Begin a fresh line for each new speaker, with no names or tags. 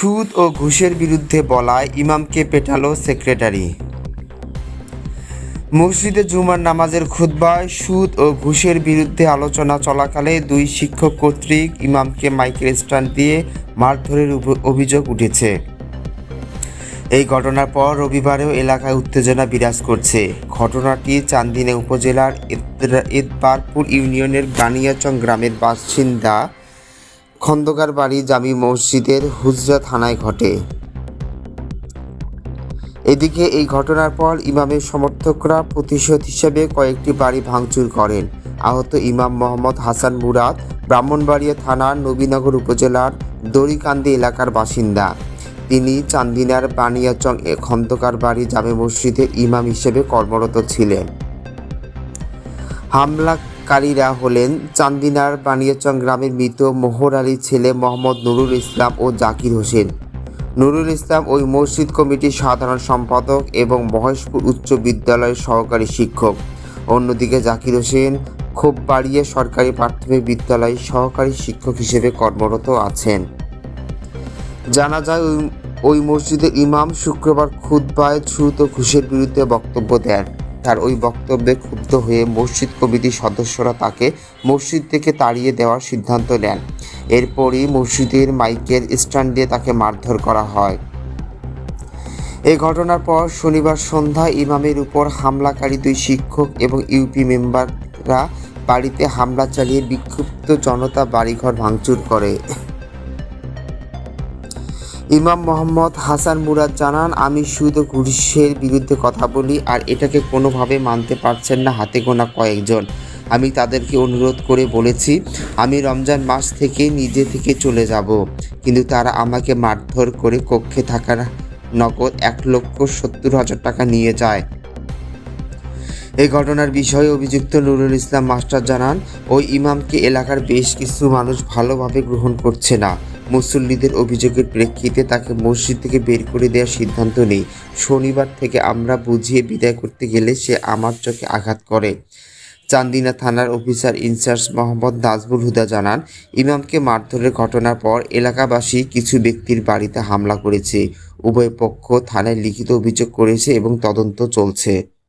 সুদ ও ঘুষের বিরুদ্ধে বলায় ইমামকে পেটালো সেক্রেটারি। মসজিদে জুমার নামাজের খুতবায় সুদ ও ঘুষের বিরুদ্ধে আলোচনা চলাকালে দুই শিক্ষক কর্তৃক ইমামকে মাইকের স্ট্যান্ড দিয়ে মারধরের অভিযোগ উঠেছে। এই ঘটনার পর রবিবারেও এলাকায় উত্তেজনা বিরাজ করছে। ঘটনাটি চান্দিনা উপজেলার এদ- এদবারপুর ইউনিয়নের বানিয়াচং গ্রামের বাসিন্দা খন্দকার বাড়ি জামি মসজিদের হুজরা থানায় ঘটে। এদিকে এই ঘটনার পর ইমামের সমর্থকরা প্রতিশোধ হিসেবে কয়েকটি বাড়ি ভাঙচুর করেন। আহত ইমাম মোহাম্মদ হাসান মুরাদ ব্রাহ্মণবাড়িয়া থানার নবীনগর উপজেলার দড়িকান্দি এলাকার বাসিন্দা। তিনি চান্দিনার বানিয়াচং এ খন্দকার বাড়ি জামে মসজিদের ইমাম হিসেবে কর্মরত ছিলেন। হামলাকারীরা হলেন চান্দিনার বানিয়াচং গ্রামের মৃত মোহর আলীর ছেলে মোহাম্মদ নুরুল ইসলাম ও জাকির হোসেন। নুরুল ইসলাম ওই মসজিদ কমিটির সাধারণ সম্পাদক এবং মহেশপুর উচ্চ বিদ্যালয়ের সহকারী শিক্ষক। অন্যদিকে জাকির হোসেন খুব বাড়িয়ে সরকারি প্রাথমিক বিদ্যালয়ে সহকারী শিক্ষক হিসেবে কর্মরত আছেন। জানা যায় ওই ওই মসজিদের ইমাম শুক্রবার খুদ্বায় ছুত ও ঘুষের বিরুদ্ধে বক্তব্য দেন। তার ওই বক্তব্যে ক্ষুব্ধ হয়ে মসজিদ কমিটির সদস্যরা তাকে মসজিদ থেকে তাড়িয়ে দেওয়ার সিদ্ধান্ত নেন। এরপরই মসজিদের মাইকের স্ট্যান্ড দিয়ে তাকে মারধর করা হয়। এই ঘটনার পর শনিবার সন্ধ্যায় ইমামের উপর হামলাকারী দুই শিক্ষক এবং ইউপি মেম্বাররা বাড়িতে হামলা চালিয়ে বিক্ষুব্ধ জনতা বাড়িঘর ভাঙচুর করে। ইমাম মোহাম্মদ হাসান মুরাদ জানান, আমি শুধু ঘুষের বিরুদ্ধে কথা বলি আর এটাকে কোনোভাবে মানতে পারছেন না হাতে গোনা কয়েকজন। আমি তাদেরকে অনুরোধ করে বলেছি, আমি রমজান মাস থেকে নিজে থেকে চলে যাব, কিন্তু তারা আমাকে মারধর করে কক্ষে থাকার নগদ এক লক্ষ সত্তর হাজার টাকা নিয়ে যায়। এই ঘটনার বিষয়ে অভিযুক্ত নুরুল ইসলাম মাস্টার জানান, ওই ইমামকে এলাকার বেশ কিছু মানুষ ভালোভাবে গ্রহণ করছে না। মুসল্লিদের অভিযোগের প্রেক্ষিতে তাকে মসজিদ থেকে বের করে দেওয়ার সিদ্ধান্ত নেই। শনিবার থেকে আমরা বুঝিয়ে বিদায় করতে গেলে সে আমার চোখে আঘাত করে। চান্দিনা থানার officer in charge Mohammad Najbul Huda জানান, ইমামকে মারধরের ঘটনার পর এলাকাবাসী কিছু ব্যক্তির বাড়িতে হামলা করেছে। উভয় পক্ষ থানায় লিখিত অভিযোগ করেছে এবং তদন্ত চলছে।